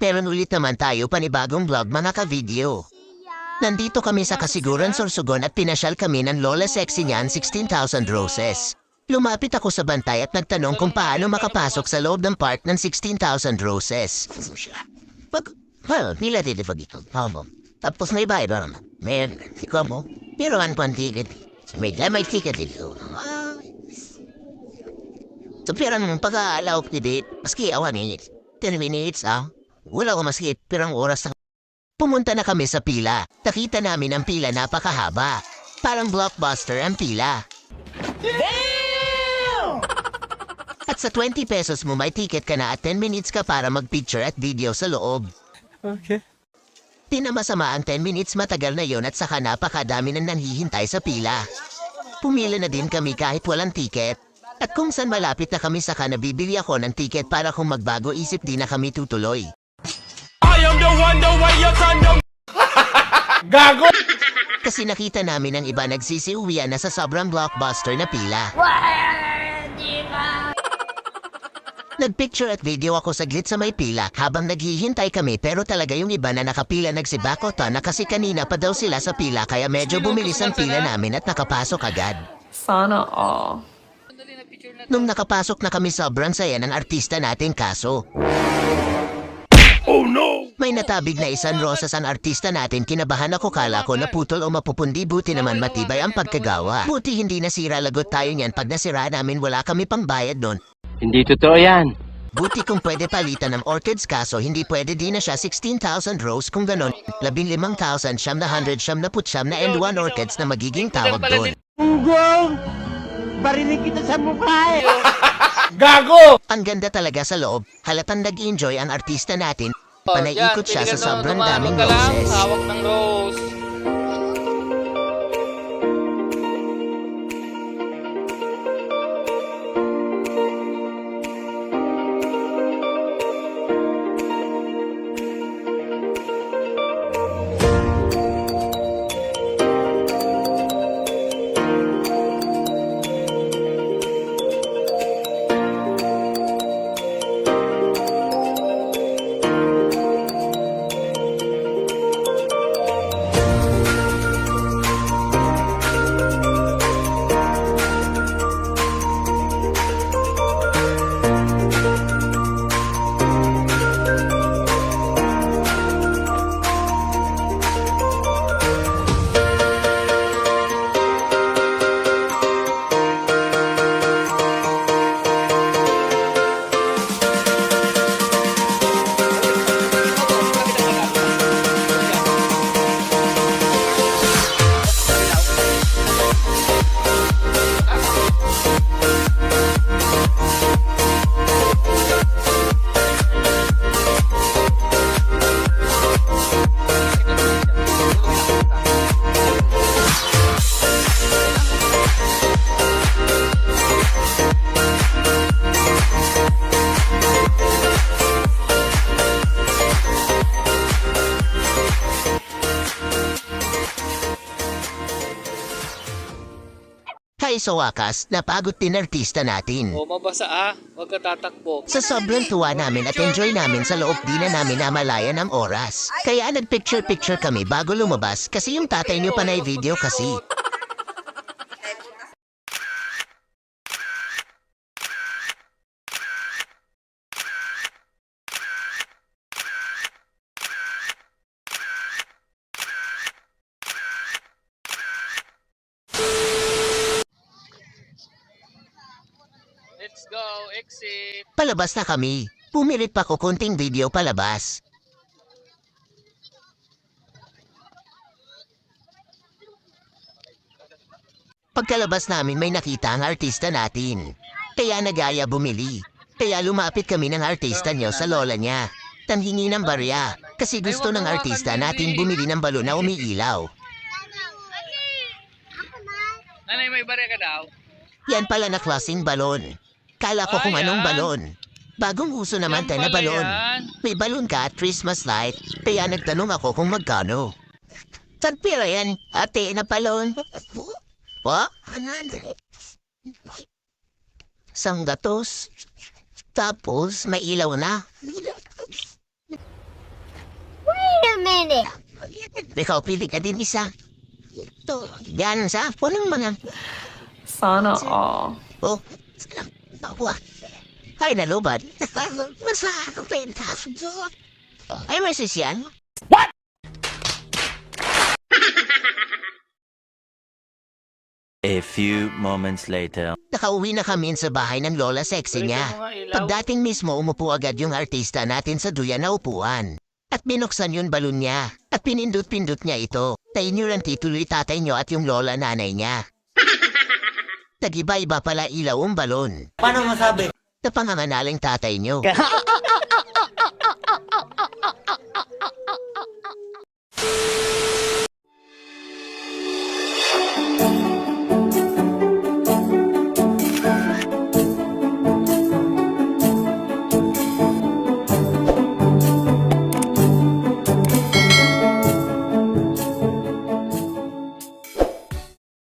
Meron ulit naman tayo panibagong vlog mga ka-video. Nandito kami sa Kasiguran, Sorsogon at pinasyal kami ng Lola Sexy niyan 16,000 roses. Lumapit ako sa bantay at nagtanong kung paano makapasok sa loob ng park ng 16,000 roses. Pag, well, nila dito pag ito. Tapos may bayad ba naman? May, ikaw mo? Pero ano pang ticket? May, may ticket dito. So, pero naman pag-aalaw ko dito, maski awan minutes. 10 minutes, ah. Wala ko maski, pero ang oras na Pumunta na kami sa pila. Nakita namin ang pila napakahaba. Parang blockbuster ang pila. At sa 20 pesos mo may ticket ka na at 10 minutes ka para mag-picture at video sa loob. Okay. Di na masama ang 10 minutes matagal na yon at saka napakadami na nanhihintay sa pila. Pumila na din kami kahit walang ticket. At kung saan malapit na kami saka nabibili ako ng ticket para kung magbago isip di na kami tutuloy. I am the one, the way you condom. Gago! Kasi nakita namin ang iba nagsisiuwian na sa sobrang blockbuster na pila. Nagpicture at video ako saglit sa may pila habang naghihintay kami pero talaga yung iba na nakapila nagsibakota na kasi kanina pa daw sila sa pila kaya medyo bumilis ang pila namin at nakapasok agad. Sana all. Nung nakapasok na kami sobrang saya ng artista natin kaso. Oh no! May natabig na isang rosas ang artista natin. Kinabahan ako. Kala ko naputol o mapupundi. Buti naman matibay ang pagkagawa. Buti hindi nasira. Lagot tayo niyan. Pag nasira namin wala kami pang bayad nun. Hindi totoo yan. Buti kung pwede palitan ng orchids. Kaso hindi pwede. Di na siya. 16,000 rose kung ganon 15,000 siyam na 100 siyam na putsyam na and 1 orchids na magiging tawag doon. Gago! Ang ganda talaga sa loob, halatang nag-enjoy ang artista natin, Oh, panaikot yan, siya sa sobrang daming roses. Hawak ng rose. Kaya sa wakas, napagod din artista natin. O, mabasa ah. Huwag ka tatakbo. Sa sobrang tuwa namin at enjoy namin sa loob di na namin namalayan ang oras. Kaya nagpicture-picture kami bago lumabas kasi yung tatay niyo panay video kasi. Palabas na kami. Pumilit pa ko konting video palabas. Pagkalabas namin may nakita ang artista natin. Kaya nagaya bumili. Kaya lumapit kami ng artista niyo sa lola niya. Tanhingi ng barya. Kasi gusto ng artista natin bumili ng balon na umiilaw. Nanay, may barya ka daw? Yan pala na klaseng balon. Kala ko kung Ah, anong yan. balon. Bagong uso naman tayo na pala balon. yan. May balon ka at Christmas light, kaya nagtanong ako kung magkano. Saan pera yan? Ate na balon. Pa? Sang gatos. Tapos may ilaw na. minute. Ikaw, pili ka din isa. Ito, yan sa, walang mga, Sana all. oh, tawa. Ay, nalubad. Masa, Ay, may sisyan. A few moments later. Nakauwi na kami sa bahay ng lola sexy niya. Pagdating mismo, umupo agad yung artista natin sa duyan na upuan. At binuksan yung balon niya. At pinindot-pindot niya ito. Tayo niyo lang tituloy tatay niyo at yung lola nanay niya. Tagiba-iba pala ilaw ang balon. Paano masabi? Napanganganaling tatay niyo.